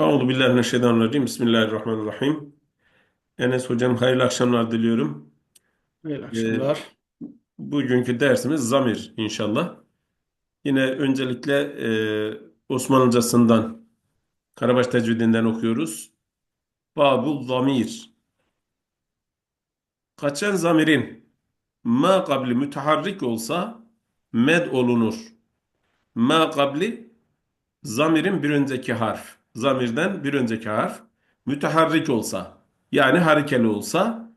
Euzu billahi mineşşeytanirracim. Bismillahirrahmanirrahim. Enes hocam hayırlı akşamlar diliyorum. Hayırlı Ee, akşamlar. bugünkü dersimiz zamir inşallah. Yine öncelikle e, Osmanlıcasından Karabaş Tecvidinden okuyoruz. Babu zamir. Kaçan zamirin ma kabli müteharrik olsa med olunur. Ma kabli zamirin bir önceki harf. Zamirden bir önceki harf müteharrik olsa yani harekeli olsa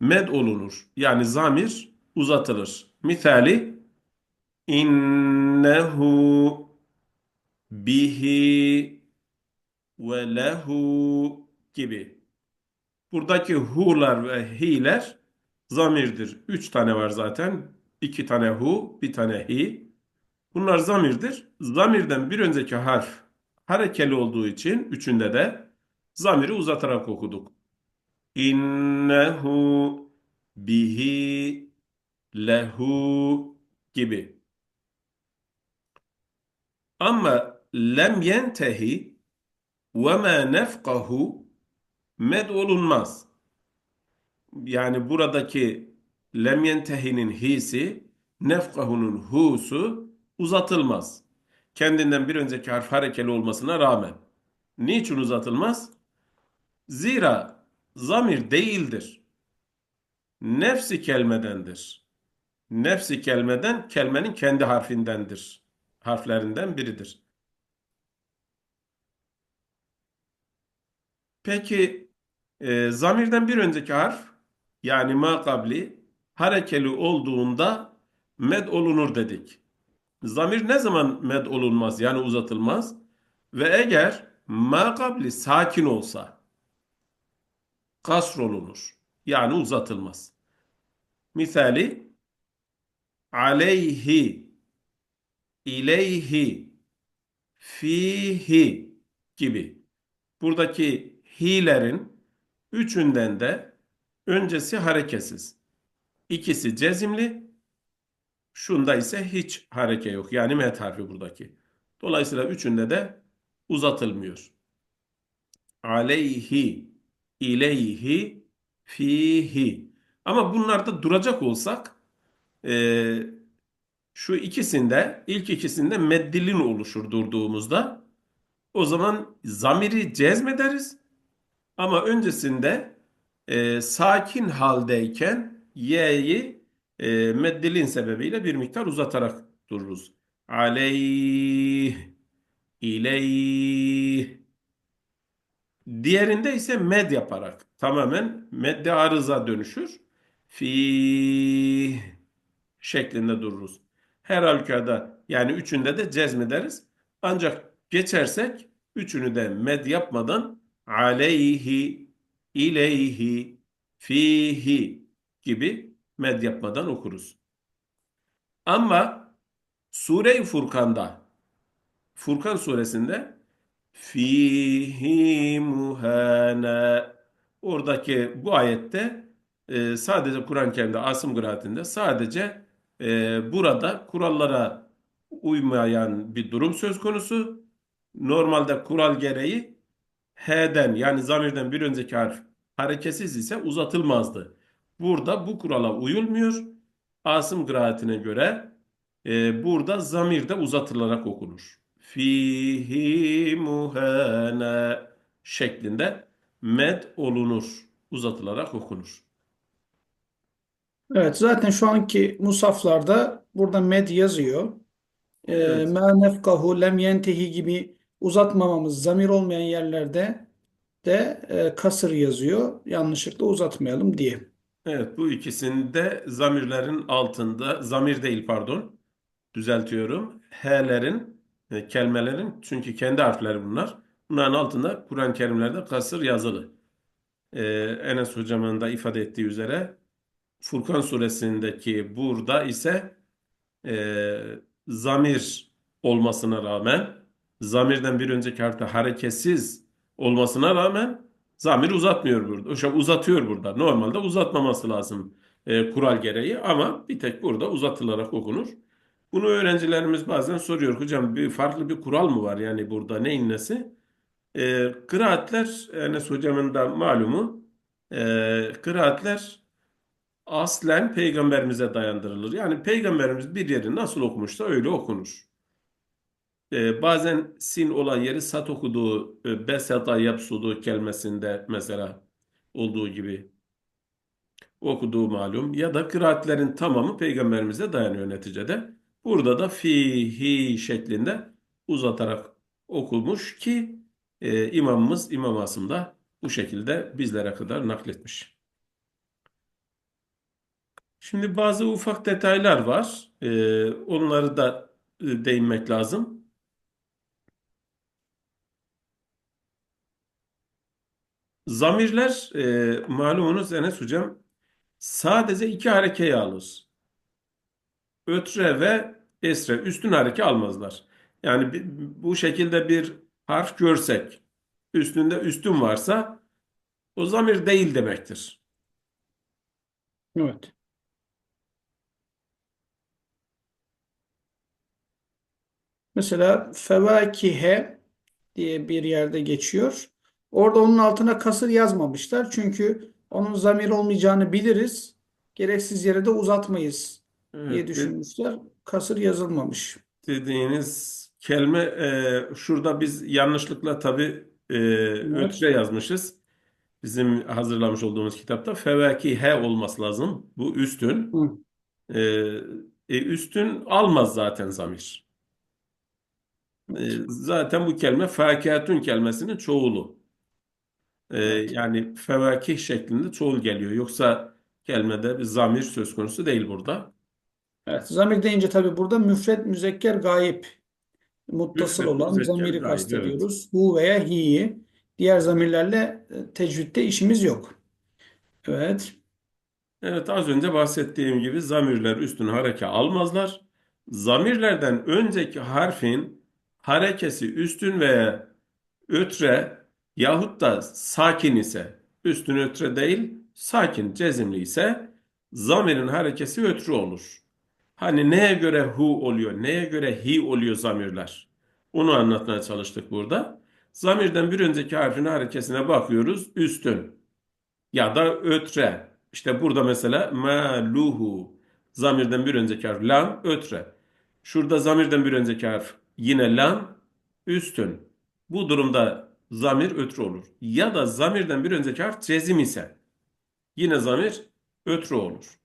med olunur. Yani zamir uzatılır. Misali innehu bihi ve lehu gibi. Buradaki hu'lar ve hi'ler zamirdir. Üç tane var zaten. İki tane hu, bir tane hi. Bunlar zamirdir. Zamirden bir önceki harf harekeli olduğu için üçünde de zamiri uzatarak okuduk. İnnehu bihi lehu gibi. Ama lem yentehi ve ma nefkahu med olunmaz. Yani buradaki lem yentehinin hisi nefkahunun hu'su uzatılmaz. Kendinden bir önceki harf harekeli olmasına rağmen. Niçin uzatılmaz? Zira zamir değildir. Nefsi kelimedendir. Nefsi kelimeden kelimenin kendi harfindendir. Harflerinden biridir. Peki e, zamirden bir önceki harf yani ma kabli harekeli olduğunda med olunur dedik. Zamir ne zaman med olunmaz yani uzatılmaz? Ve eğer ma kabli sakin olsa kasr olunur. Yani uzatılmaz. Misali aleyhi, ileyhi, fihi gibi. Buradaki hilerin üçünden de öncesi hareketsiz. İkisi cezimli, şunda ise hiç hareke yok. Yani met harfi buradaki. Dolayısıyla üçünde de uzatılmıyor. Aleyhi, ileyhi, fihi. Ama bunlarda duracak olsak e, şu ikisinde ilk ikisinde meddilin oluşur durduğumuzda o zaman zamiri cezmederiz ama öncesinde e, sakin haldeyken y'yi e, meddilin sebebiyle bir miktar uzatarak dururuz. Aleyh, ileyh. Diğerinde ise med yaparak tamamen medde arıza dönüşür. Fi şeklinde dururuz. Her halükarda yani üçünde de cezmederiz. Ancak geçersek üçünü de med yapmadan aleyhi, ileyhi, fihi gibi med yapmadan okuruz. Ama Sure-i Furkan'da Furkan suresinde fihi muhana oradaki bu ayette e, sadece Kur'an-ı Kerim'de Asım kıraatinde sadece e, burada kurallara uymayan bir durum söz konusu. Normalde kural gereği H'den yani zamirden bir önceki harf hareketsiz ise uzatılmazdı. Burada bu kurala uyulmuyor. Asım kıraatine göre e, burada zamir de uzatılarak okunur. Fihi muhane şeklinde med olunur. Uzatılarak okunur. Evet zaten şu anki musaflarda burada med yazıyor. Ee, Evet. nefkahu lem yentehi gibi uzatmamamız zamir olmayan yerlerde de e, kasır yazıyor. Yanlışlıkla uzatmayalım diye. Evet bu ikisinde zamirlerin altında zamir değil pardon düzeltiyorum. H'lerin e, kelimelerin çünkü kendi harfleri bunlar. Bunların altında Kur'an-ı Kerimlerde kasır yazılı. Ee, Enes hocamın da ifade ettiği üzere Furkan suresindeki burada ise e, zamir olmasına rağmen zamirden bir önceki harfte hareketsiz olmasına rağmen zamir uzatmıyor burada. Şey, uzatıyor burada. Normalde uzatmaması lazım e, kural gereği ama bir tek burada uzatılarak okunur. Bunu öğrencilerimiz bazen soruyor. Hocam bir farklı bir kural mı var yani burada neyin nesi? E, kıraatler Enes hocamın da malumu e, kıraatler aslen peygamberimize dayandırılır. Yani peygamberimiz bir yeri nasıl okumuşsa öyle okunur. E, bazen sin olan yeri sat okuduğu e, besata yapsudu kelimesinde mesela olduğu gibi okuduğu malum ya da kıraatlerin tamamı peygamberimize dayanıyor neticede. Burada da fihi şeklinde uzatarak okunmuş ki e, imamımız İmam Asım bu şekilde bizlere kadar nakletmiş. Şimdi bazı ufak detaylar var. E, onları da e, değinmek lazım. Zamirler e, malumunuz Enes hocam sadece iki harekeyi alır. Ötre ve esre üstün hareke almazlar. Yani bu şekilde bir harf görsek üstünde üstün varsa o zamir değil demektir. Evet. Mesela fevakihe diye bir yerde geçiyor. Orada onun altına kasır yazmamışlar. Çünkü onun zamir olmayacağını biliriz. Gereksiz yere de uzatmayız diye Evet, de- düşünmüşler. Kasır yazılmamış. dediğiniz kelime e, şurada biz yanlışlıkla tabii e, ötre yazmışız. Bizim hazırlamış olduğumuz kitapta fevakihe olması lazım. Bu üstün. Hı. E, e, üstün almaz zaten zamir. E, zaten bu kelime fakihатun kelimesinin çoğulu. E, Evet. yani fevakih şeklinde çoğul geliyor. Yoksa kelimede bir zamir söz konusu değil burada. Evet. Zamir deyince tabii burada müfret, müzekker, gayip muttasıl Müfret, olan müzekker, zamiri gayb, evet. kastediyoruz. Hu veya hi'yi. Diğer zamirlerle e, tecvidde işimiz yok. Evet. Evet az önce bahsettiğim gibi zamirler üstün hareke almazlar. Zamirlerden önceki harfin harekesi üstün veya ötre yahut da sakin ise üstün ötre değil sakin cezimli ise zamirin harekesi ötrü olur. Hani neye göre hu oluyor, neye göre hi oluyor zamirler? Onu anlatmaya çalıştık burada. Zamirden bir önceki harfin harekesine bakıyoruz. Üstün ya da ötre. İşte burada mesela maluhu. Zamirden bir önceki harf lam ötre. Şurada zamirden bir önceki harf yine lam üstün. Bu durumda zamir ötre olur. Ya da zamirden bir önceki harf cezim ise yine zamir ötre olur.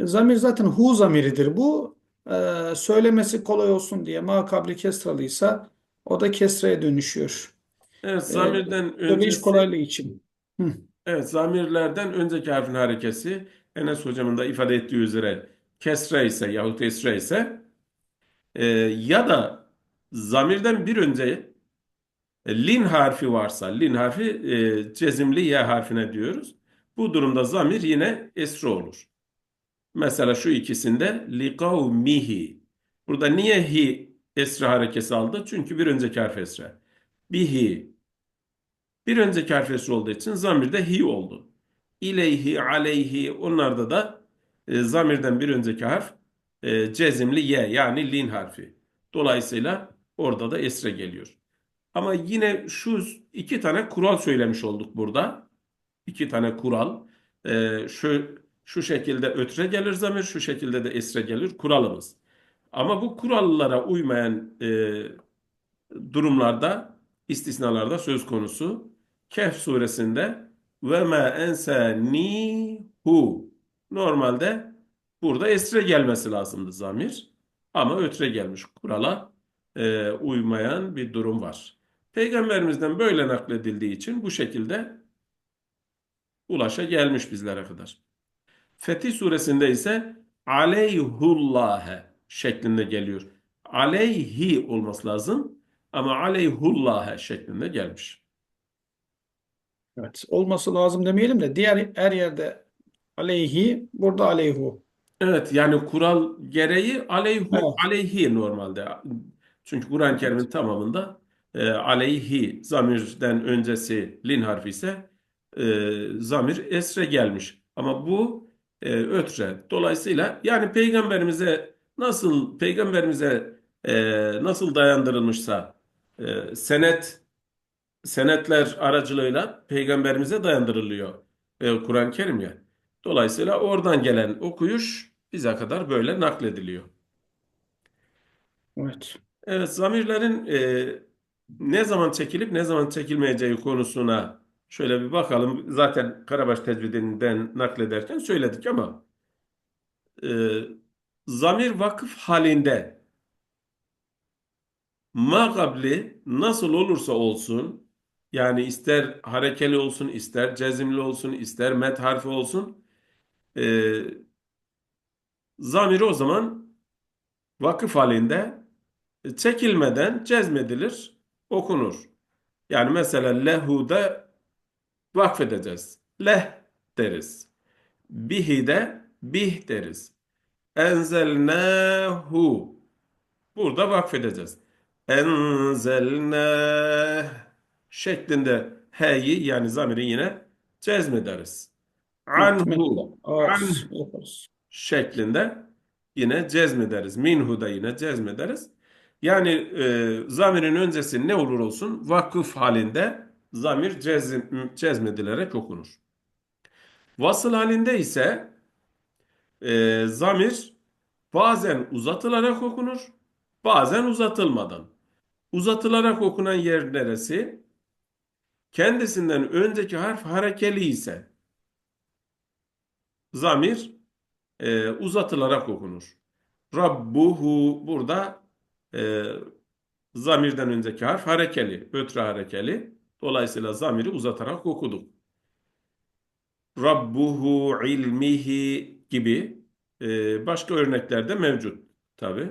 Zamir zaten hu zamiridir bu. Ee, söylemesi kolay olsun diye ma kabli kesralıysa o da kesreye dönüşüyor. Evet Ee, zamirden söyleyiş öncesi kolaylığı için. Hı. evet zamirlerden önceki harfin harekesi Enes hocamın da ifade ettiği üzere kesre ise yahut esre ise e, ya da zamirden bir önce E, Lin harfi varsa, lin harfi e, cezimli y harfine diyoruz. Bu durumda zamir yine esre olur. Mesela şu ikisinde kavmihi. Burada niye hi esre harekesi aldı? Çünkü bir önceki harf esre. Bihi. Bir önceki harf esre olduğu için zamirde hi oldu. İleyhi, aleyhi onlarda da e, zamirden bir önceki harf e, cezimli y yani lin harfi. Dolayısıyla orada da esre geliyor. Ama yine şu iki tane kural söylemiş olduk burada. İki tane kural. Ee, şu şu şekilde ötre gelir zamir, şu şekilde de esre gelir kuralımız. Ama bu kurallara uymayan e, durumlarda, istisnalarda söz konusu. Kehf suresinde ve ma ensanihu. Normalde burada esre gelmesi lazımdı zamir. Ama ötre gelmiş. Kurala e, uymayan bir durum var. Peygamberimizden böyle nakledildiği için bu şekilde ulaşa gelmiş bizlere kadar. Fetih suresinde ise aleyhullâhe şeklinde geliyor. Aleyhi olması lazım ama aleyhullâhe şeklinde gelmiş. Evet. Olması lazım demeyelim de diğer her yerde aleyhi burada aleyhu. Evet yani kural gereği aleyhu Evet. aleyhi normalde. Çünkü Kur'an-ı Kerim'in tamamında e, aleyhi zamirden öncesi lin harfi ise e, zamir esre gelmiş. Ama bu e, ötre. Dolayısıyla yani peygamberimize nasıl peygamberimize e, nasıl dayandırılmışsa e, senet senetler aracılığıyla peygamberimize dayandırılıyor e, Kur'an-ı Kerim ya. Dolayısıyla oradan gelen okuyuş bize kadar böyle naklediliyor. Evet. Evet, zamirlerin e, ne zaman çekilip ne zaman çekilmeyeceği konusuna şöyle bir bakalım. Zaten Karabaş tecvidinden naklederken söyledik ama e, zamir vakıf halinde Magabli nasıl olursa olsun yani ister harekeli olsun, ister cezimli olsun, ister met harfi olsun e, zamiri o zaman vakıf halinde çekilmeden cezmedilir, okunur. Yani mesela lehu'da vakfedeceğiz. Leh deriz. Bihi de bih deriz. Enzelnehu. Burada vakfedeceğiz. Enzelne şeklinde he'yi yani zamiri yine cezmederiz. Anhu ağır an yaparız. şeklinde yine cezmederiz. Minhu da yine cezmederiz. Yani e, zamirin öncesi ne olur olsun vakıf halinde zamir cezm, cezmedilerek okunur. Vasıl halinde ise e, zamir bazen uzatılarak okunur, bazen uzatılmadan. Uzatılarak okunan yer neresi? Kendisinden önceki harf harekeli ise zamir e, uzatılarak okunur. Rabbuhu burada e, zamirden önceki harf harekeli, ötre harekeli. Dolayısıyla zamiri uzatarak okuduk. Rabbuhu ilmihi gibi e, başka örnekler de mevcut tabi.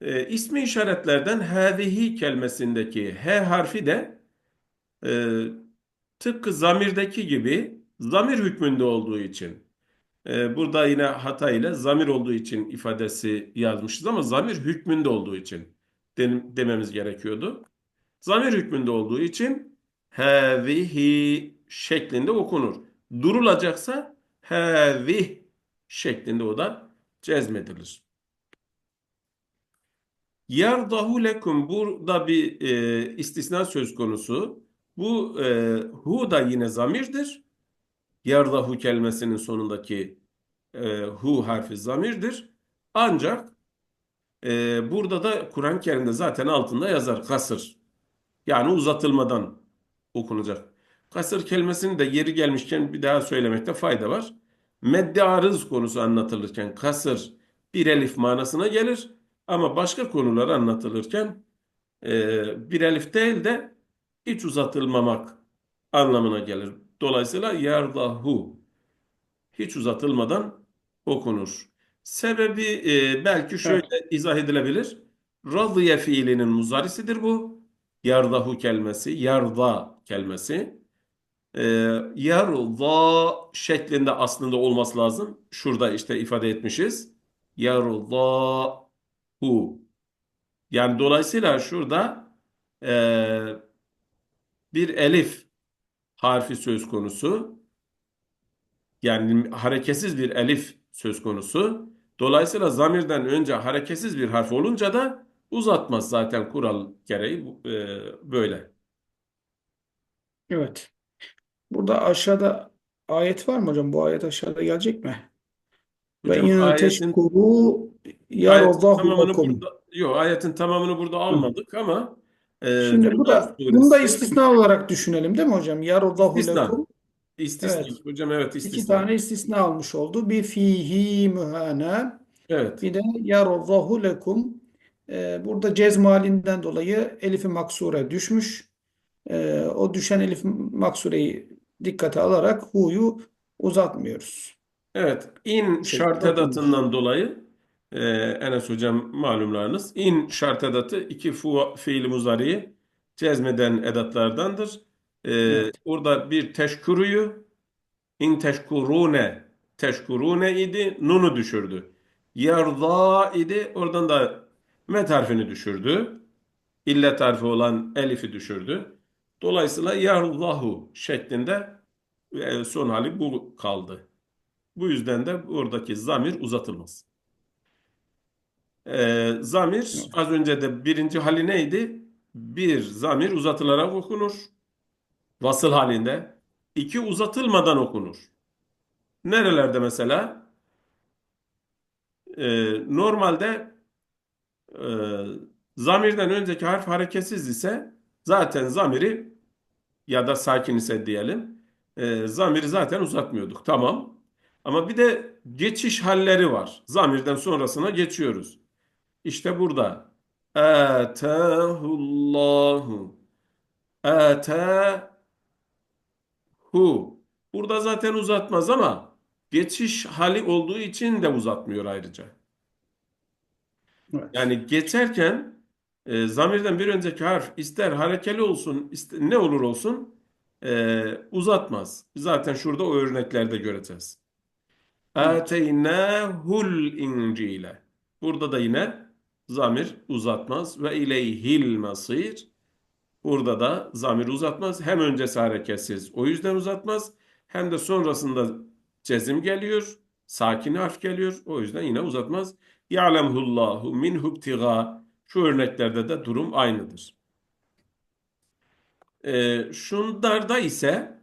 E, ismi işaretlerden hâzihi kelimesindeki H harfi de e, tıpkı zamirdeki gibi zamir hükmünde olduğu için e, burada yine hata ile zamir olduğu için ifadesi yazmışız ama zamir hükmünde olduğu için dem- dememiz gerekiyordu. Zamir hükmünde olduğu için hâzihi şeklinde okunur. Durulacaksa hâzih şeklinde o da cezmedilir. Yerdahu lekum burada bir e, istisna söz konusu. Bu e, hu da yine zamirdir. Yerdahu kelimesinin sonundaki e, hu harfi zamirdir. Ancak e, burada da Kur'an-ı Kerim'de zaten altında yazar kasır. Yani uzatılmadan okunacak. Kasır kelimesini de yeri gelmişken bir daha söylemekte fayda var. Medde arız konusu anlatılırken kasır bir elif manasına gelir. Ama başka konular anlatılırken e, bir elif değil de hiç uzatılmamak anlamına gelir. Dolayısıyla yardahu hiç uzatılmadan okunur. Sebebi e, belki şöyle Evet. izah edilebilir. Radiye fiilinin muzarisidir bu. Yardahu kelimesi, yarda kelimesi. E, yarda şeklinde aslında olması lazım. Şurada işte ifade etmişiz. Yardahu. Yani dolayısıyla şurada e, bir elif harfi söz konusu. Yani hareketsiz bir elif söz konusu. Dolayısıyla zamirden önce hareketsiz bir harf olunca da uzatmaz zaten kural gereği e, böyle. Evet. Burada aşağıda ayet var mı hocam? Bu ayet aşağıda gelecek mi? Ve in teşkuru lekum. burada yok ayetin tamamını burada almadık ama e, Şimdi bu da bunu da istisna olarak düşünelim değil mi hocam? Yarallahu istisna. lekum. İstisna. Evet. Hocam evet İki istisna. tane istisna almış oldu. Bir fihi mühane. Evet. Bir de yarallahu lekum. Ee, burada cezm halinden dolayı elifi maksure düşmüş. Ee, o düşen elif maksureyi dikkate alarak hu'yu uzatmıyoruz. Evet, in şekilde şart edatından dolayı e, Enes hocam malumlarınız in şart edatı iki fu, fiil muzariyi cezmeden edatlardandır. E, Evet. orada bir teşkuruyu in teşkurune teşkurune idi nunu düşürdü. Yarda idi oradan da met harfini düşürdü. İllet harfi olan elifi düşürdü. Dolayısıyla yardahu şeklinde e, son hali bu kaldı. Bu yüzden de oradaki zamir uzatılmaz. Ee, zamir az önce de birinci hali neydi? Bir zamir uzatılarak okunur. Vasıl halinde. İki uzatılmadan okunur. Nerelerde mesela? Ee, normalde e, zamirden önceki harf hareketsiz ise zaten zamiri ya da sakin ise diyelim e, zamiri zaten uzatmiyorduk. Tamam. Ama bir de geçiş halleri var. Zamirden sonrasına geçiyoruz. İşte burada. Atahullahu. Atahu. Burada zaten uzatmaz ama geçiş hali olduğu için de uzatmıyor ayrıca. Evet. Yani geçerken e, zamirden bir önceki harf ister harekeli olsun, ister, ne olur olsun e, uzatmaz. Zaten şurada o örneklerde göreceğiz. Ateynâhul incile. Burada da yine zamir uzatmaz ve ileyhil masir. Burada da zamir uzatmaz. Hem öncesi hareketsiz. O yüzden uzatmaz. Hem de sonrasında cezim geliyor. Sakin harf geliyor. O yüzden yine uzatmaz. Ya'lemhullahu minhu ibtiga. Şu örneklerde de durum aynıdır. Ee, şunlarda ise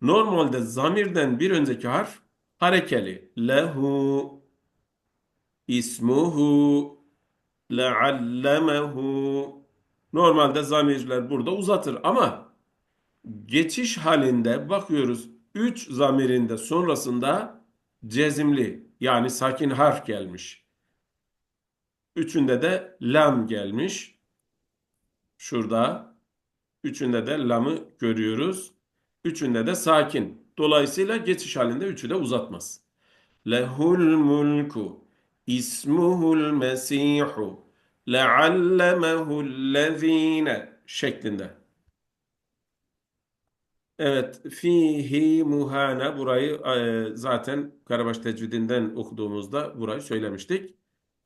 normalde zamirden bir önceki harf harekeli. Lehu, ismuhu, leallemehu. Normalde zamirler burada uzatır ama geçiş halinde bakıyoruz 3 zamirinde sonrasında cezimli yani sakin harf gelmiş. Üçünde de lam gelmiş. Şurada üçünde de lamı görüyoruz. Üçünde de sakin. Dolayısıyla geçiş halinde üçü de uzatmaz. Lehul mulku ismuhul mesihu leallemehullezine şeklinde. Evet, fihi muhane burayı e, zaten Karabaş tecvidinden okuduğumuzda burayı söylemiştik.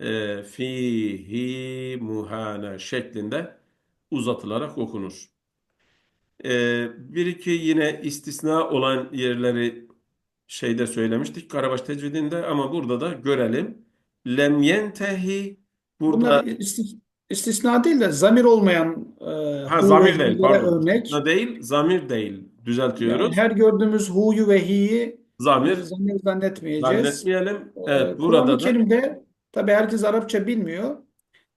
E, fihi muhane şeklinde uzatılarak okunur. E, bir iki yine istisna olan yerleri şeyde söylemiştik Karabaş tecvidinde ama burada da görelim. Lem yentehi burada Bunlar istis- istisna değil de zamir olmayan e, ha hu ve zamir değil hi'lere pardon. örnek. İstisna değil zamir değil Yani düzeltiyoruz. her gördüğümüz hu'yu ve hi'yi Zamir zamir zannetmeyeceğiz. zannetmeyelim. Ee, Evet Kur'an-ı burada da Kerim'de tabi herkes Arapça bilmiyor.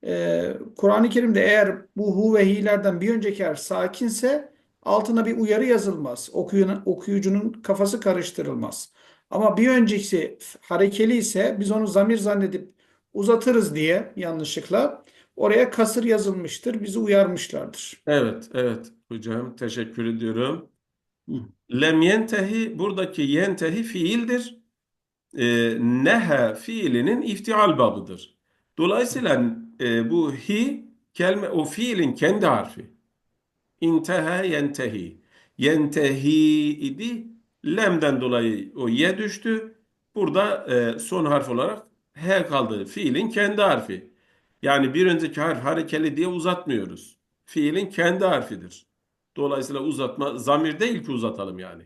Ee, Kur'an-ı Kerim'de eğer bu hu ve hi'lerden bir önceki harf sakinse altına bir uyarı yazılmaz. Okuyun, okuyucunun kafası karıştırılmaz. Ama bir önceki harekeli ise biz onu zamir zannedip uzatırız diye yanlışlıkla oraya kasır yazılmıştır. Bizi uyarmışlardır. evet evet hocam teşekkür ediyorum. Lem yentehi buradaki yentehi fiildir. Ee, neha fiilinin iftial babıdır. Dolayısıyla e, bu hi kelime o fiilin kendi harfi. İnteha yentehi. Yentehi idi. Lemden dolayı o ye düştü. Burada e, son harf olarak he kaldı. Fiilin kendi harfi. Yani bir önceki harf harekeli diye uzatmıyoruz. Fiilin kendi harfidir. Dolayısıyla uzatma zamir değil ki uzatalım yani.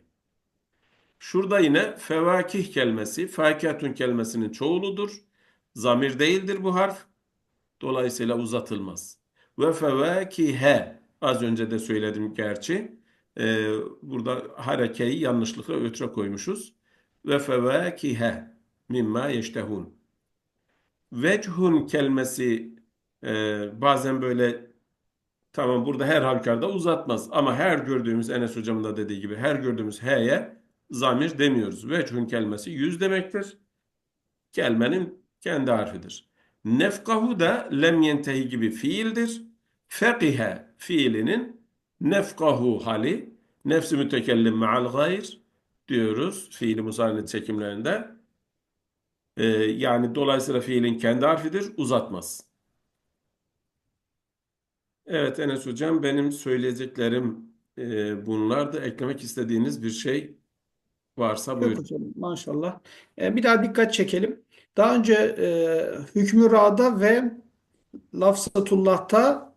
Şurada yine fevakih kelimesi, fakiyatun kelimesinin çoğuludur. Zamir değildir bu harf. Dolayısıyla uzatılmaz. Ve fevakihe az önce de söyledim gerçi. Ee, burada harekeyi yanlışlıkla ötre koymuşuz. Ve fevakihe mimma yeştehun. Vechun kelimesi e, bazen böyle tamam burada her halükarda uzatmaz. Ama her gördüğümüz Enes hocamın da dediği gibi her gördüğümüz h'ye zamir demiyoruz. Vechun kelimesi yüz demektir. Kelimenin kendi harfidir. Nefkahu da lem yentehi gibi fiildir. Fekihe fiilinin nefkahu hali nefsi mütekellim ma'al gayr diyoruz fiili musannet çekimlerinde. Ee, yani dolayısıyla fiilin kendi harfidir uzatmaz. Evet Enes hocam benim söyleyeceklerim e, bunlardı. Eklemek istediğiniz bir şey varsa Yok buyurun. hocam maşallah. Ee, bir daha dikkat çekelim. Daha önce e, hükmü ra'da ve lafzatullah'ta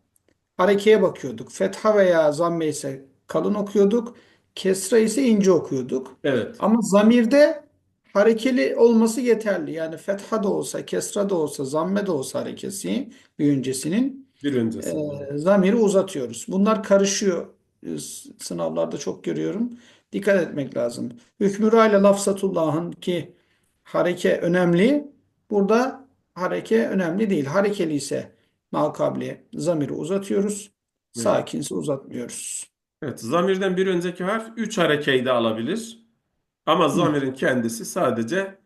harekeye bakıyorduk. Fetha veya zamme ise kalın okuyorduk. Kesra ise ince okuyorduk. Evet. Ama zamirde harekeli olması yeterli. Yani fetha da olsa, kesra da olsa, zamme de olsa harekesi bir öncesinin. Bir e, öncesi. zamiri uzatıyoruz. Bunlar karışıyor. E, Sınavlarda çok görüyorum. Dikkat etmek lazım. Hükmü ile lafzatullah'ın ki hareke önemli. Burada hareke önemli değil. Harekeli ise makabli zamiri uzatıyoruz. Sakinse uzatmıyoruz. Evet, zamirden bir önceki harf üç harekeyi de alabilir. Ama zamirin kendisi sadece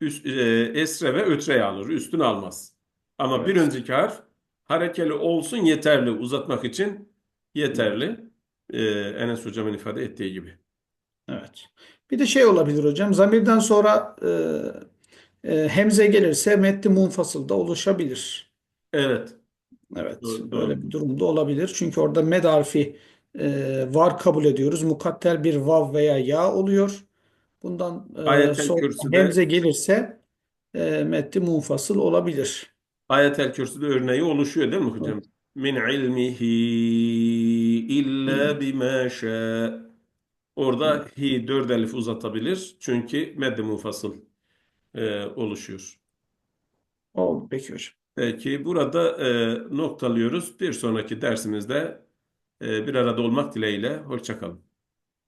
üst, e, esre ve ötreyi alır. Üstünü almaz. Ama bir Evet. önceki harf harekeli olsun yeterli. Uzatmak için yeterli. E, Enes hocamın ifade ettiği gibi. Evet. Bir de şey olabilir hocam. Zamirden sonra e, e, hemze gelirse meddi munfasıl da oluşabilir. Evet. Evet. Doğru, Böyle doğru. bir durumda olabilir. Çünkü orada med harfi e, var kabul ediyoruz. Mukadder bir vav veya ya oluyor. Bundan e, Ayetel sonra Kürsü'de hemze gelirse e, meddi munfasıl olabilir. Ayetel Kürsü'de örneği oluşuyor değil mi hocam? Min ilmihi illa bima şa. Orada hi dört elif uzatabilir. Çünkü medde munfasıl e, oluşuyor. Oldu peki hocam. Peki burada e, noktalıyoruz. Bir sonraki dersimizde bir arada olmak dileğiyle. Hoşça kalın.